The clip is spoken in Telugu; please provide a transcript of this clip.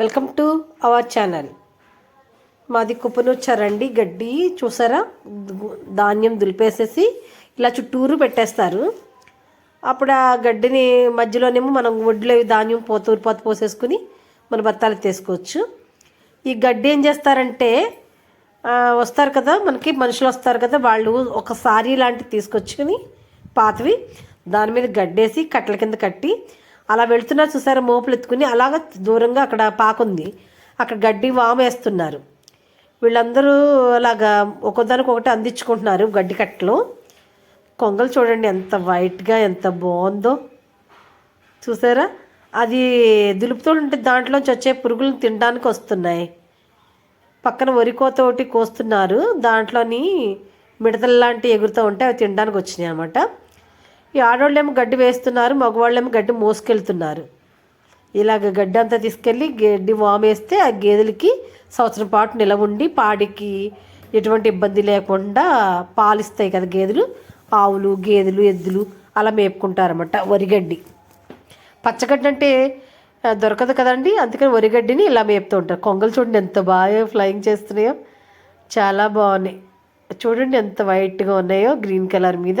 Welcome to our channel. మాది కుప్పనొచ్చారండి గడ్డి చూసారా? ధాన్యం దులిపేసేసి ఇలా చుట్టూరు పెట్టేస్తారు. అప్పుడు ఆ గడ్డిని మధ్యలోనేమో మనం ఒడ్లో ధాన్యం పోతూ పోత పోసేసుకుని మన బత్తాలు తీసుకోవచ్చు. ఈ గడ్డి ఏం చేస్తారంటే వస్తారు కదా మనకి మనుషులు వస్తారు కదా వాళ్ళు ఒక సారీ లాంటివి తీసుకొచ్చుకుని పాతవి దాని మీద గడ్డేసి కట్టల కింద కట్టి అలా వెళ్తున్నారు చూసారా మోపులు ఎత్తుకుని? అలాగ దూరంగా అక్కడ పాకుంది. అక్కడ గడ్డి వామేస్తున్నారు. వీళ్ళందరూ అలాగా ఒకదానికొకటి అందించుకుంటున్నారు గడ్డి కట్టలు. కొంగలు చూడండి ఎంత వైట్గా ఎంత బాగుందో. చూసారా? అది దులుపుతూ ఉంటే దాంట్లోంచి వచ్చే పురుగులను తినడానికి వస్తున్నాయి. పక్కన వరి కోత ఒకటి కోస్తున్నారు. దాంట్లోని మిడతలు లాంటి ఎగురుతూ ఉంటే అవి తినడానికి వచ్చినాయి అనమాట ఈ ఆడవాళ్ళేమో గడ్డి వేస్తున్నారు మగవాళ్ళేమో గడ్డి మోసుకెళ్తున్నారు. ఇలాగ గడ్డి అంతా తీసుకెళ్ళి గడ్డి వామేస్తే ఆ గేదెలకి సంవత్సరం పాటు నిలవ ఉండి పాడికి ఎటువంటి ఇబ్బంది లేకుండా పాలిస్తాయి కదా గేదెలు. ఆవులు గేదెలు ఎద్దులు అలా మేపుకుంటారన్నమాట వరిగడ్డి. పచ్చగడ్డి అంటే దొరకదు కదండి. అందుకని వరిగడ్డిని ఇలా మేపుతూ ఉంటారు. కొంగలు చూడండి ఎంత బాగా ఫ్లయింగ్ చేస్తున్నాయో. చాలా బాగున్నాయి. చూడండి ఎంత వైట్గా ఉన్నాయో గ్రీన్ కలర్ మీద.